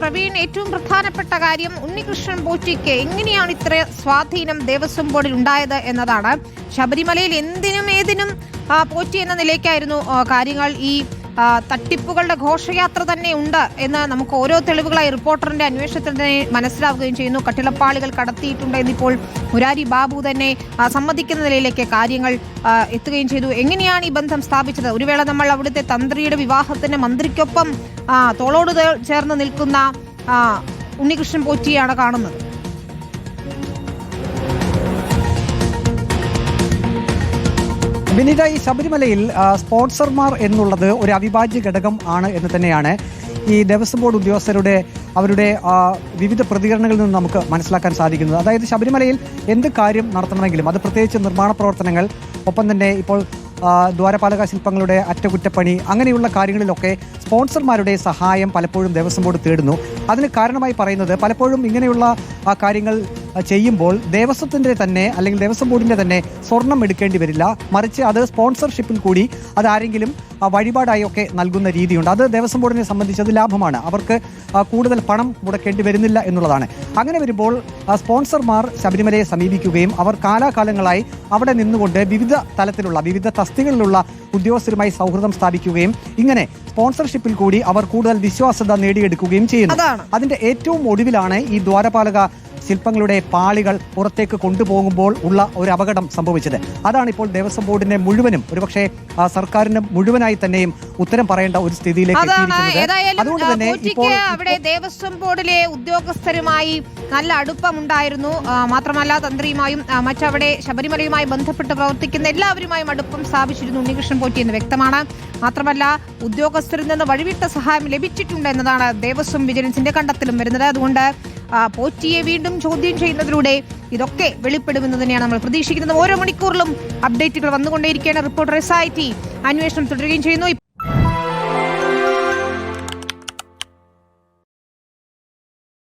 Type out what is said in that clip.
പ്രവീൺ ഏറ്റവും പ്രധാനപ്പെട്ട കാര്യം ഉണ്ണികൃഷ്ണൻ പോറ്റിക്ക് എങ്ങനെയാണ് ഇത്ര സ്വാധീനം ദേവസ്വം ബോർഡിൽ ഉണ്ടായത് എന്നതാണ്. ശബരിമലയിൽ എന്തിനും ഏതിനും പോറ്റി എന്ന നിലയ്ക്കായിരുന്നു കാര്യങ്ങൾ ഈ തട്ടിപ്പുകളുടെ ഘോഷയാത്ര തന്നെ ഉണ്ട് എന്ന് നമുക്ക് ഓരോ തെളിവുകളായി റിപ്പോർട്ടറിന്റെ അന്വേഷണത്തിൽ തന്നെ മനസ്സിലാവുകയും ചെയ്യുന്നു. കട്ടിളപ്പാളികൾ കടത്തിയിട്ടുണ്ട് എന്നിപ്പോൾ മുരാരി ബാബു തന്നെ സമ്മതിക്കുന്ന നിലയിലേക്ക് കാര്യങ്ങൾ എത്തുകയും ചെയ്തു. എങ്ങനെയാണ് ഈ ബന്ധം സ്ഥാപിച്ചത്? ഒരു വേള നമ്മൾ അവിടുത്തെ തന്ത്രിയുടെ വിവാഹത്തിന് മന്ത്രിക്കൊപ്പം തോളോട് ചേർന്ന് നിൽക്കുന്ന ഉണ്ണികൃഷ്ണൻ പോറ്റിയാണ് കാണുന്നത്. വിനീത ഈ ശബരിമലയിൽ സ്പോൺസർമാർ എന്നുള്ളത് ഒരു അവിഭാജ്യ ഘടകം ആണ് എന്ന് തന്നെയാണ് ഈ ദേവസ്വം ബോർഡ് ഉദ്യോഗസ്ഥരുടെ അവരുടെ വിവിധ പ്രതികരണങ്ങളിൽ നിന്ന് നമുക്ക് മനസ്സിലാക്കാൻ സാധിക്കുന്നത്. അതായത് ശബരിമലയിൽ എന്ത് കാര്യം നടത്തണമെങ്കിലും അത് പ്രത്യേകിച്ച് നിർമ്മാണ പ്രവർത്തനങ്ങൾ ഒപ്പം തന്നെ ഇപ്പോൾ ദ്വാരപാലക ശില്പങ്ങളുടെ അറ്റകുറ്റപ്പണി അങ്ങനെയുള്ള കാര്യങ്ങളിലൊക്കെ സ്പോൺസർമാരുടെ സഹായം പലപ്പോഴും ദേവസ്വം ബോർഡ് തേടുന്നു. അതിന് കാരണമായി പറയുന്നത് പലപ്പോഴും ഇങ്ങനെയുള്ള കാര്യങ്ങൾ ചെയ്യുമ്പോൾ ദേവസ്വത്തിന്റെ തന്നെ അല്ലെങ്കിൽ ദേവസ്വം ബോർഡിന്റെ തന്നെ സ്വർണം എടുക്കേണ്ടി വരില്ല. മറിച്ച് അത് സ്പോൺസർഷിപ്പിൽ കൂടി അത് ആരെങ്കിലും വഴിപാടായി ഒക്കെ നൽകുന്ന രീതിയുണ്ട്. അത് ദേവസ്വം ബോർഡിനെ സംബന്ധിച്ച് അത് ലാഭമാണ്. അവർക്ക് കൂടുതൽ പണം മുടക്കേണ്ടി വരുന്നില്ല എന്നുള്ളതാണ്. അങ്ങനെ വരുമ്പോൾ സ്പോൺസർമാർ ശബരിമലയെ സമീപിക്കുകയും അവർ കാലാകാലങ്ങളായി അവിടെ നിന്നുകൊണ്ട് വിവിധ തലത്തിലുള്ള വിവിധ തസ്തികളിലുള്ള ഉദ്യോഗസ്ഥരുമായി സൗഹൃദം സ്ഥാപിക്കുകയും ഇങ്ങനെ സ്പോൺസർഷിപ്പിൽ കൂടി അവർ കൂടുതൽ വിശ്വാസ്യത നേടിയെടുക്കുകയും ചെയ്യുന്നു. അതിന്റെ ഏറ്റവും ഒടുവിലാണ് ഈ ദ്വാരപാലക ശില്പങ്ങളുടെ പാളികൾ പുറത്തേക്ക് കൊണ്ടുപോകുമ്പോൾ ഉള്ള ഒരു അപകടം സംഭവിച്ചത്. അതാണ് ഇപ്പോൾ ദേവസ്വം ബോർഡിനെ മുഴുവനും ഒരുപക്ഷെ സർക്കാരിന് മുഴുവനായി തന്നെയും ഉത്തരം പറയേണ്ട ഒരു സ്ഥിതിയിലേക്ക് അതുകൊണ്ട് തന്നെ ഇപ്പോൾ അവിടെ ദേവസ്വം ബോർഡിലെ ഉദ്യോഗസ്ഥരുമായി നല്ല അടുപ്പമുണ്ടായിരുന്നു. ഉണ്ടായിരുന്നു മാത്രമല്ല തന്ത്രിയുമായും മറ്റവിടെ ശബരിമലയുമായി ബന്ധപ്പെട്ട് പ്രവർത്തിക്കുന്ന എല്ലാവരുമായും അടുപ്പം സ്ഥാപിച്ചിരുന്നു ഉണ്ണികൃഷ്ണൻ പോറ്റി എന്ന് വ്യക്തമാണ്. മാത്രമല്ല ഉദ്യോഗസ്ഥരിൽ നിന്ന് വഴിവിട്ട സഹായം ലഭിച്ചിട്ടുണ്ട് എന്നതാണ് ദേവസ്വം വിജിലൻസിന്റെ കണ്ടെത്തലും വരുന്നത്. അതുകൊണ്ട് പോറ്റിയെ വീണ്ടും ചോദ്യം ചെയ്യുന്നതിലൂടെ ഇതൊക്കെ വെളിപ്പെടുമെന്ന് തന്നെയാണ് നമ്മൾ പ്രതീക്ഷിക്കുന്നത്. ഓരോ മണിക്കൂറിലും അപ്ഡേറ്റുകൾ വന്നുകൊണ്ടേയിരിക്കുകയാണ് റിപ്പോർട്ടർ എസ് ഐ ടി അന്വേഷണം തുടരുകയും ചെയ്യുന്നു.